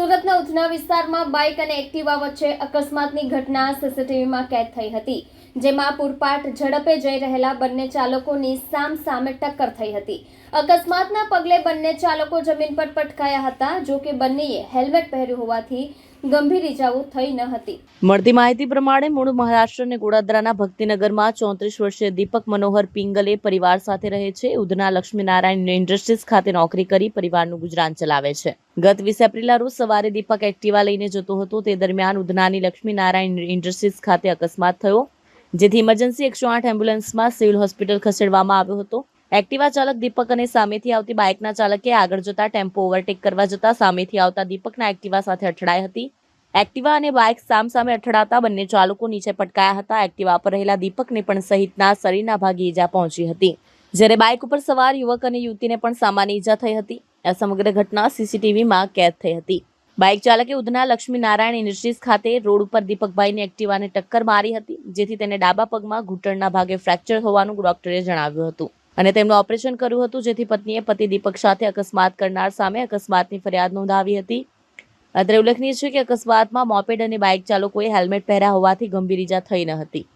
સુરતના ઉધના વિસ્તારમાં બાઇક અને એક્ટિવા વચ્ચે અકસ્માતની ઘટના સીસીટીવીમાં કેદ થઈ હતી, જેમાં પૂરપાટ ઝડપે જઈ રહેલા બંને ચાલકોની સામ સામે ટક્કર થઈ હતી. અકસ્માતના પગલે બંને ચાલકો જમીન પર પટકાયા હતા જો કે બંનેએ હેલ્મેટ પહેર્યું હોવાથી ગંભીર ઇજાઓ થઈ ન હતી. મળતી માહિતી પ્રમાણે મૂળ મહારાષ્ટ્ર અને ગોડાદરાના ભક્તિનગરમાં ચોત્રીસ વર્ષીય દીપક મનોહર પિંગલે પરિવાર સાથે રહે છે. ઉધના લક્ષ્મીનારાયણ ઇન્ડસ્ટ્રીઝ ખાતે નોકરી કરી પરિવારનું ગુજરાન ચલાવે છે. ગત વીસ એપ્રિલના રોજ સવારે દીપક એક્ટિવા લઈને જતો હતો. તે દરમિયાન ઉધનાની લક્ષ્મીનારાયણ ઇન્ડસ્ટ્રીઝ ખાતે અકસ્માત થયો, જેથી ઇમરજન્સી એકસો આઠ એમ્બ્યુલન્સમાં સિવિલ હોસ્પિટલ ખસેડવામાં આવ્યો હતો. એક્ટિવા ચાલક દીપક અને સામેથી આવતી બાઇકના ચાલકે આગળ જતા ટેમ્પો ઓવરટેક કરવા જતા સામેથી આવતા દીપકના એક્ટિવા સાથે અથડાઈ હતી. એક્ટિવા અને બાઇક સામસામે અથડાતા બંને ચાલકો નીચે પટકાયા હતા. એક્ટિવા પર રહેલા દીપકને પણ સહિતના શરીરના ભાગે ઈજા પહોંચી હતી. જ્યારે બાઇક ઉપર સવાર યુવક અને યુવતીને પણ સામાન્ય ઈજા થઈ હતી. આ સમગ્ર ઘટના સીસીટીવીમાં કેદ થઈ હતી. બાઇક ચાલકે ઉધના લક્ષ્મી નારાયણ ઇન્ડસ્ટ્રીઝ ખાતે રોડ ઉપર દીપકભાઈની એક્ટિવાને ટક્કર મારી હતી, જેથી તેને ડાબા પગમાં ઘૂંટણના ભાગે ફ્રેક્ચર હોવાનું ડોક્ટરે જણાવ્યું હતું. અને તેમનું ઓપરેશન કર્યું હતું, જેથી પત્નીએ પતિ દીપક સાથે અકસ્માત કરનાર સામે અકસ્માતની ફરિયાદ નોંધાવી હતી. અત્રે ઉલ્લેખનીય છે કે અકસ્માતમાં મોપેડ અને બાઇક ચાલકોએ હેલ્મેટ પહેર્યા હોવાથી ગંભીર ઈજા થઈ ન હતી.